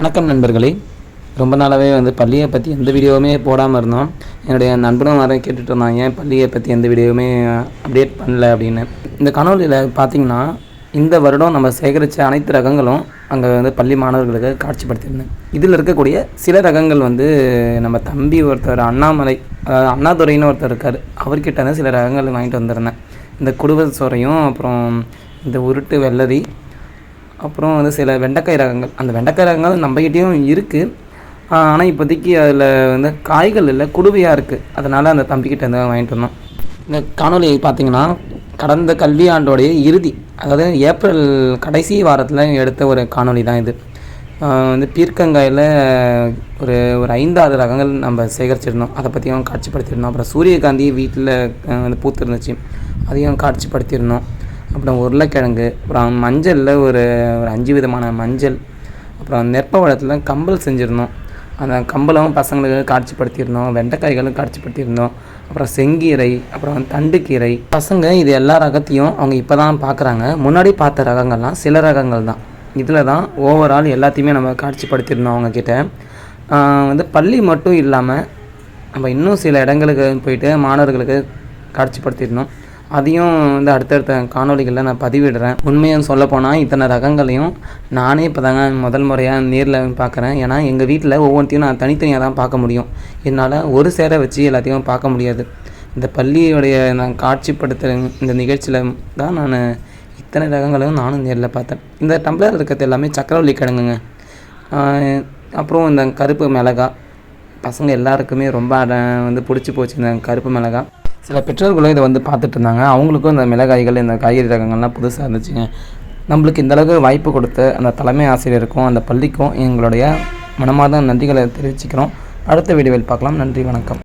வணக்கம் நண்பர்களே. ரொம்ப நாளாகவே வந்து பள்ளியை பற்றி எந்த வீடியோவுமே போடாமல் இருந்தோம். என்னுடைய நண்பனும் வர கேட்டுட்டு இருந்தான் ஏன் பள்ளியை பற்றி எந்த வீடியோவுமே அப்டேட் பண்ணல அப்படின்னு. இந்த காணொலியில் பார்த்தீங்கன்னா இந்த வருடம் நம்ம சேகரித்த அனைத்து ரகங்களும் அங்கே வந்து பள்ளி மாணவர்களுக்கு காட்சிப்படுத்தியிருந்தேன். இதில் இருக்கக்கூடிய சில ரகங்கள் வந்து நம்ம தம்பி ஒருத்தர் அண்ணாமலை அதாவது அண்ணாதுரைன்னு ஒருத்தர் இருக்கார். அவர்கிட்ட சில ரகங்கள் வாங்கிட்டு வந்திருந்தேன். இந்த குடும்ப சோறையும் அப்புறம் இந்த உருட்டு வெள்ளரி அப்புறம் வந்து சில வெண்டைக்காய் ரகங்கள். அந்த வெண்டைக்காய் ரகங்கள் நம்மகிட்டேயும் இருக்குது ஆனால் இப்போதைக்கு அதில் வந்து காய்கள் இல்லை குடுவையாக இருக்குது அதனால் அந்த தம்பிக்கிட்ட இருந்து வாங்கிட்டு வந்தோம். இந்த காணொலி பார்த்தீங்கன்னா கடந்த கல்வியாண்டோடைய இறுதி அதாவது ஏப்ரல் கடைசி வாரத்தில் எடுத்த ஒரு காணொளி தான் இது. வந்து பீர்க்கங்காயில் ஒரு ஒரு ஐந்தாறு ரகங்கள் நம்ம சேகரிச்சிருந்தோம். அதை பற்றியும் காட்சிப்படுத்தியிருந்தோம். அப்புறம் சூரியகாந்தி வீட்டில் வந்து பூத்து இருந்துச்சு அதையும் காட்சிப்படுத்தியிருந்தோம். அப்புறம் உருளைக்கிழங்கு அப்புறம் மஞ்சளில் ஒரு ஒரு அஞ்சு விதமான மஞ்சள் அப்புறம் நெற்ப வளத்தில் கம்பல் செஞ்சுருந்தோம். அந்த கம்பலும் பசங்களுக்கு காட்சிப்படுத்தியிருந்தோம் வெண்டைக்காய்களும் காட்சிப்படுத்தியிருந்தோம் அப்புறம் செங்கீரை அப்புறம் தண்டுக்கீரை. பசங்க இது எல்லா ரகத்தையும் அவங்க இப்போ தான் பார்க்குறாங்க முன்னாடி பார்த்த ரகங்கள்லாம் சில ரகங்கள் தான். இதில் தான் ஓவரால் எல்லாத்தையுமே நம்ம காட்சிப்படுத்தியிருந்தோம் அவங்கக்கிட்ட வந்து பள்ளி மட்டும் இல்லாமல் நம்ம இன்னும் சில இடங்களுக்கு போயிட்டு மாணவர்களுக்கு காட்சிப்படுத்தியிருந்தோம். அதையும் வந்து அடுத்தடுத்த காணொலிகளில் நான் பதிவிடுறேன். உண்மையாக சொல்லப்போனால் இத்தனை ரகங்களையும் நானே இப்போ தாங்க முதல் முறையாக நேரில் பார்க்குறேன் ஏன்னா எங்கள் வீட்டில் ஒவ்வொன்றையும் நான் தனித்தனியாக தான் பார்க்க முடியும். என்னால் ஒரு சேர வச்சு எல்லாத்தையும் பார்க்க முடியாது. இந்த பள்ளியுடைய நான் காட்சிப்படுத்துகிற இந்த நிகழ்ச்சியில் தான் நான் இத்தனை ரகங்களையும் நானும் நேரில் பார்த்தேன். இந்த டம்ளர் இருக்கிறது எல்லாமே சக்கரவள்ளி கிழங்குங்க அப்புறம் இந்த கருப்பு மிளகா. பசங்க எல்லாருக்குமே ரொம்ப அட- வந்து பிடிச்சி போச்சு இந்த கருப்பு மிளகா. சில பெற்றோர்களும் இதை வந்து பார்த்துட்டு இருந்தாங்க. அவங்களுக்கும் இந்த மிளகாய்கள் இந்த காய்கறி ரகங்கள்லாம் புதுசாக இருந்துச்சுங்க நம்மளுக்கு இந்த அளவுக்கு வாய்ப்பு கொடுத்த அந்த தலைமை ஆசிரியருக்கும் அந்த பள்ளிக்கும் எங்களுடைய மனமார்ந்த நன்றிகளை தெரிவிச்சுக்கிறோம். அடுத்த வீடியோவில் பார்க்கலாம். நன்றி வணக்கம்.